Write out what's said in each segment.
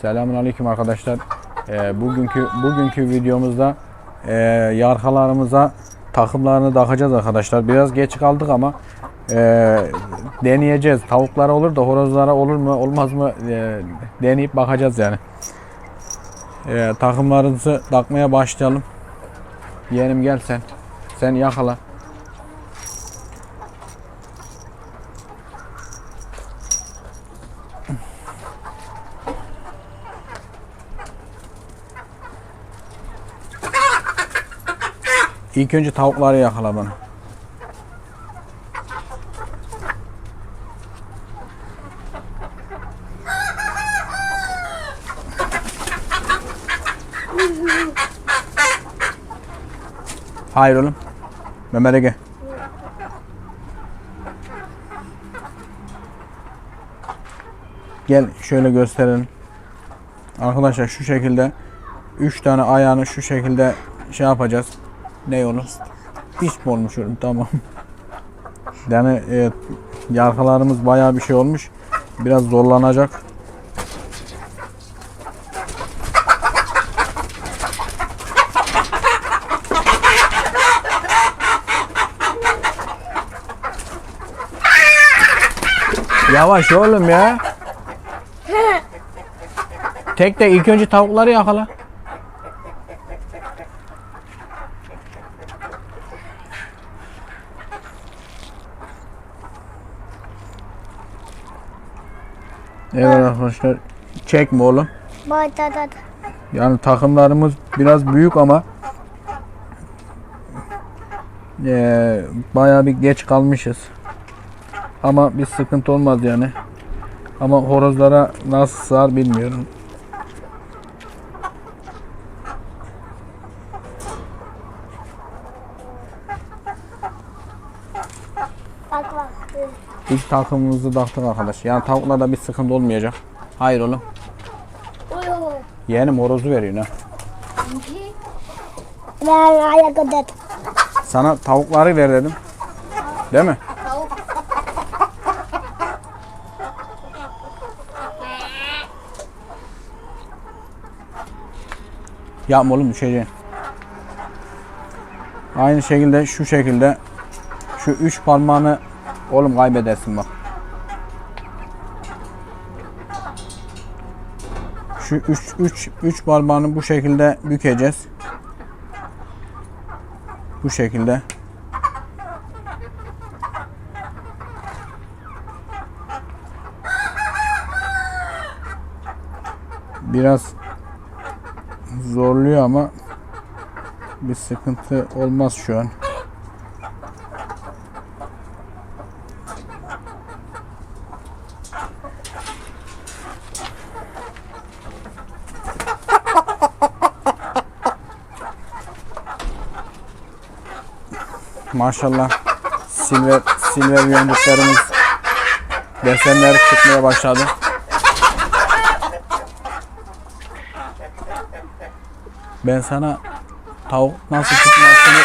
Selamünaleyküm arkadaşlar. Ee, bugünkü bugünkü videomuzda e, yarkalarımıza takımlarını takacağız arkadaşlar. Biraz geç kaldık ama e, deneyeceğiz. Tavuklara olur da horozlara olur mu olmaz mı e, deneyip bakacağız yani. E, takımlarımızı takmaya başlayalım. Yeğenim gel sen. Sen yakala. İlk önce tavukları yakala bana. Hayır oğlum. Mehmet'e gel. Gel şöyle gösterelim. Arkadaşlar şu şekilde 3 tane ayağını şu şekilde şey yapacağız. Ne oğlum? Hiç mi olmuş oğlum? Tamam. Yani e, yarkalarımız bayağı bir şey olmuş. Biraz zorlanacak. Yavaş oğlum ya. Tek tek ilk önce tavukları yakala. Evet arkadaşlar çekme oğlum. Başladı. Yani takımlarımız biraz büyük ama eee bayağı bir geç kalmışız. Ama bir sıkıntı olmaz yani. Ama horozlara nasıl sığar bilmiyorum. Bak bak. İlk takımımızı taktık arkadaş. Yani tavuklarda bir sıkıntı olmayacak. Hayır oğlum. Yeğenim horozu veriyor ha. Ben ayak ödedim. Sana tavukları ver dedim. Değil mi? Yapma oğlum düşeceksin. Aynı şekilde şu şekilde şu üç parmağını oğlum kaybedersin bak. Şu üç, üç, üç parmağını bu şekilde bükeceğiz. Bu şekilde. Biraz zorluyor ama bir sıkıntı olmaz şu an. Maşallah silver silver yöndüklerimiz desenler çıkmaya başladı. Ben sana tavuk nasıl tutmasını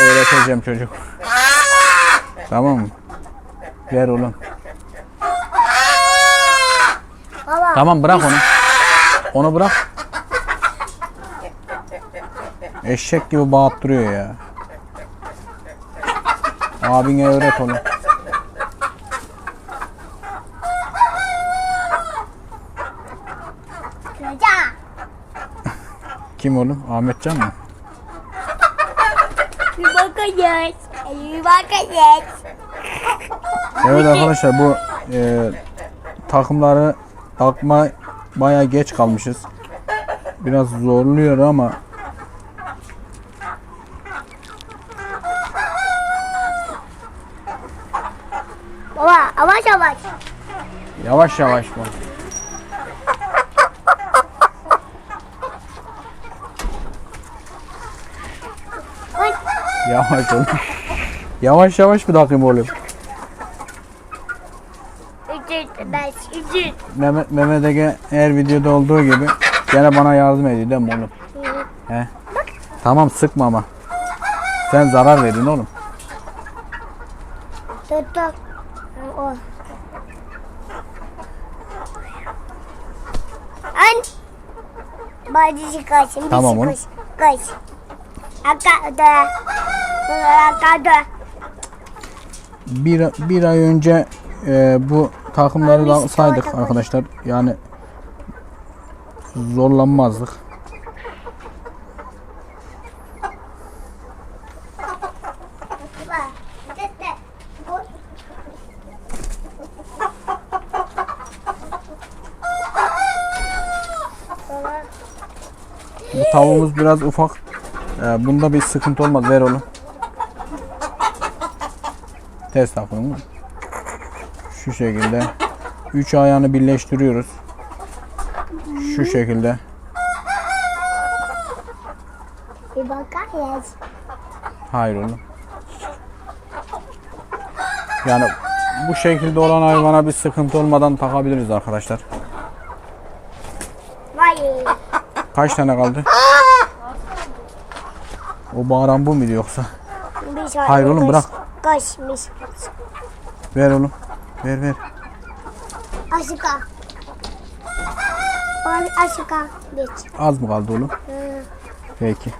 öğreteceğim çocuk. Tamam mı? Ver oğlum. Baba. Tamam bırak onu. Onu bırak. Eşek gibi bağıttırıyor ya. Abine öğret onu. Kim oğlum? Ahmetcan mı? Bir bakacağız. Bir bakacağız. Evet arkadaşlar bu e, takımları takma baya geç kalmışız. Biraz zorluyor ama Baba yavaş yavaş. Yavaş yavaş. Oy. Yavaş oğlum. Yavaş yavaş bir takım oğlum. Mehmet, Mehmet Ege her videoda olduğu gibi gene bana yardım ediyor değil mi oğlum? He. Tamam sıkma ama. Sen zarar verdin oğlum. Tuttuk. O. Ben Badisi kaçın. Tamam oğlum. Kaç. Kaç. Akada. Akada. Bir, bir ay önce e, bu takımları da saydık arkadaşlar. Yani zorlanmazdık. Baba. Dede. Bu- Baba. Bu tavuğumuz biraz ufak. E, bunda bir sıkıntı olmaz. Ver oğlum. Test takımı. Şu şekilde. Üç ayağını birleştiriyoruz. Şu şekilde. Bir bakayız. Hayır oğlum. Yani bu şekilde olan hayvana bir sıkıntı olmadan takabiliriz arkadaşlar. Kaç tane kaldı? O bağıran bu muydu yoksa? Hayır oğlum, bırak. Kaçmış. Ver oğlum. Ver ver. Aşıka. Aşıka. Geç. Az mı kaldı oğlum? Hı. Peki.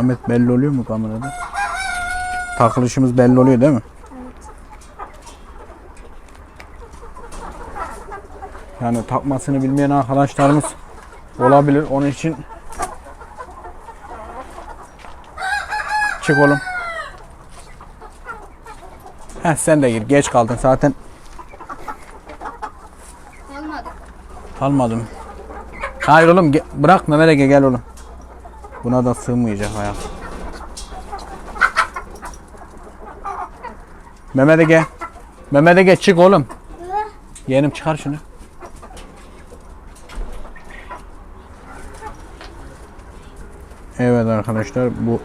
Ahmet belli oluyor mu kamerada? Takılışımız belli oluyor değil mi? Yani takmasını bilmeyen arkadaşlarımız olabilir. Onun için çık oğlum. Heh sen de gir. Geç kaldın zaten. Olmadı. Almadım. Hayır oğlum ge- bırak Ege gel oğlum. Buna da sığmayacak ayak. Mehmet Ege. Mehmet Ege çık oğlum. Yeğenim çıkar şunu. Evet arkadaşlar bu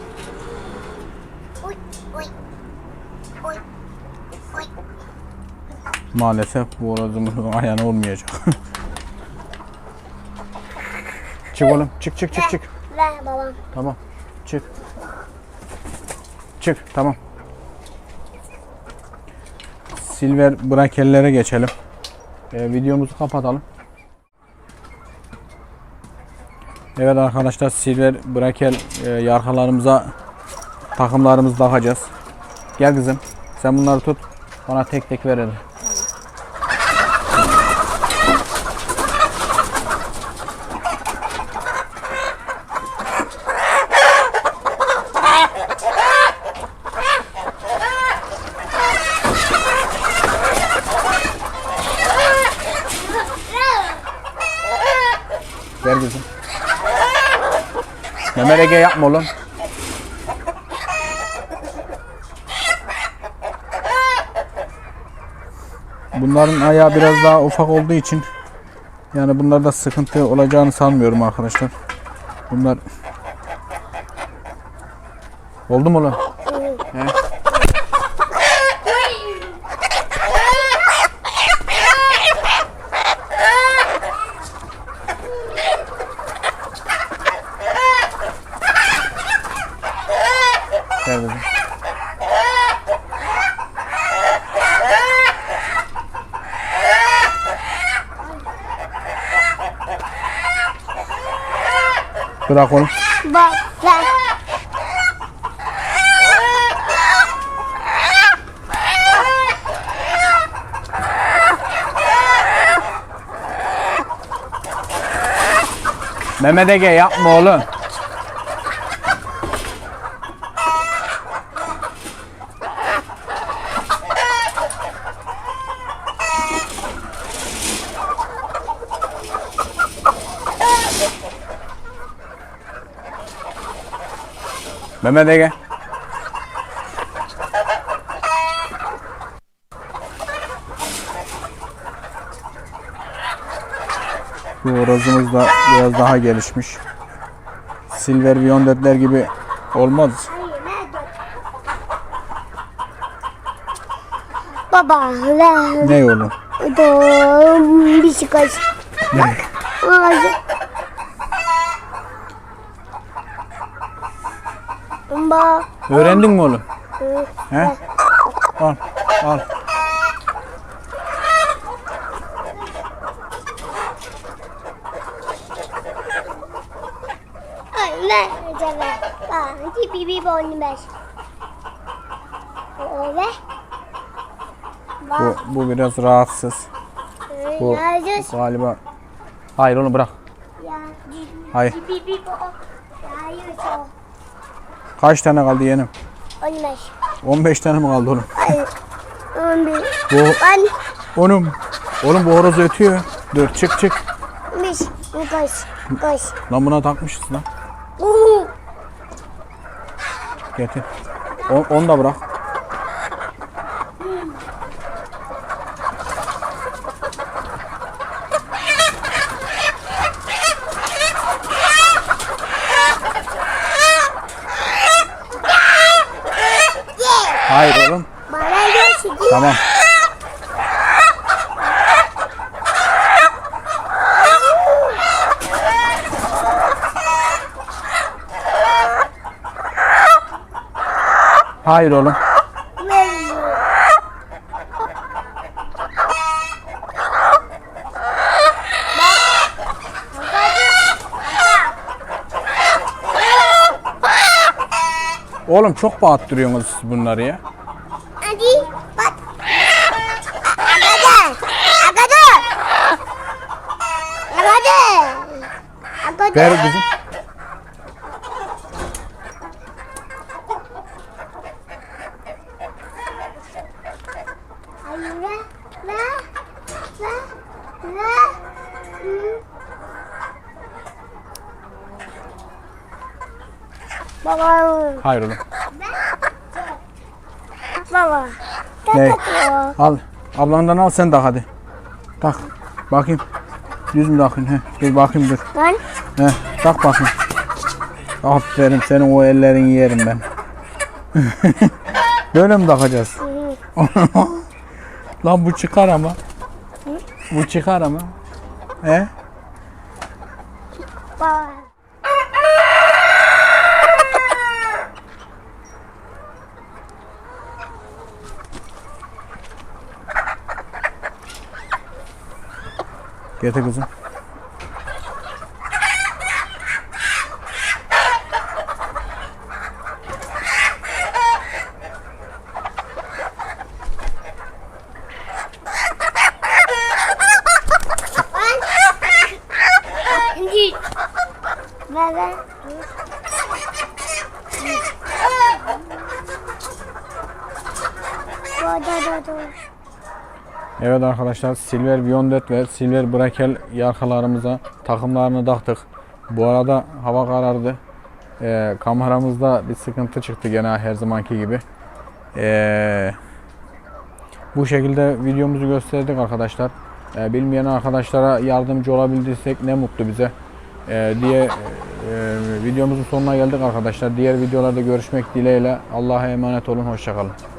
maalesef bu orazımızın ayağına olmayacak. çık oğlum çık çık çık çık. Ver babam. Tamam. Çık. Çık. Tamam. Silver brakellere geçelim. Ee, videomuzu kapatalım. Evet arkadaşlar silver brakel e, yarhalarımıza takımlarımızı takacağız. Gel kızım. Sen bunları tut. Bana tek tek verelim. Ver kızım. Mehmet Ege yapma oğlum. Bunların ayağı biraz daha ufak olduğu için yani bunlarda sıkıntı olacağını sanmıyorum arkadaşlar. Bunlar Oldu mu oğlum? He? Gel kızım. Bırak oğlum. Bak. Ver. Mehmet Ege yapma oğlum. Mehmet Ege. Bu orozumuz da biraz daha gelişmiş. Silver Viondetler gibi olmaz. Baba. Ne oğlum? Dur, bir şey kaç. Ne? Ay, Bomba. Öğrendin mi oğlum? He? Al. Al. Anne. Bak. Bibi boni beş. Öyle. Bu, bu biraz rahatsız. Bu Yazıyoruz. galiba. Hayır oğlum bırak. Ya. Hayır. Bibi bo. Yazıyoruz o. Kaç tane kaldı yeğenim? Oni beş. 15 tane mi kaldı oğlum? Ay. On bir. Bu Ben. oğlum. Oğlum bu horoz ötüyor. Dur çık çık. Beş. Koş. Koş. Lan buna takmışız lan. Getir. O- onu da bırak. Hayır oğlum. Bana göster. Tamam. Hayır oğlum. Oğlum çok bağıttırıyorsunuz bunları ya. Hadi bak. Agadı. Agadı. Agadı. Agadı. Ver kızım. Hayır ver. Ver. Ver. Ver. Baba. Hayır oğlum. Baba. Ne? Al. Ablandan al sen de hadi. Tak. Bakayım. Düz mü takın? He. Dur bakayım dur. Lan. He. Tak bakayım. Aferin senin o ellerini yerim ben. Böyle mi takacağız? Lan bu çıkar ama. Bu çıkar ama. He? Baba. Getir kızım. Şimdi. Ver ver. Dur dur dur. Evet arkadaşlar Silver Beyond ve Silver Brakel yarkalarımıza takımlarını taktık. Bu arada hava karardı. Ee, kameramızda bir sıkıntı çıktı gene her zamanki gibi. Ee, bu şekilde videomuzu gösterdik arkadaşlar. Ee, bilmeyen arkadaşlara yardımcı olabildiysek ne mutlu bize. Ee, diye e, videomuzun sonuna geldik arkadaşlar. Diğer videolarda görüşmek dileğiyle. Allah'a emanet olun. Hoşçakalın.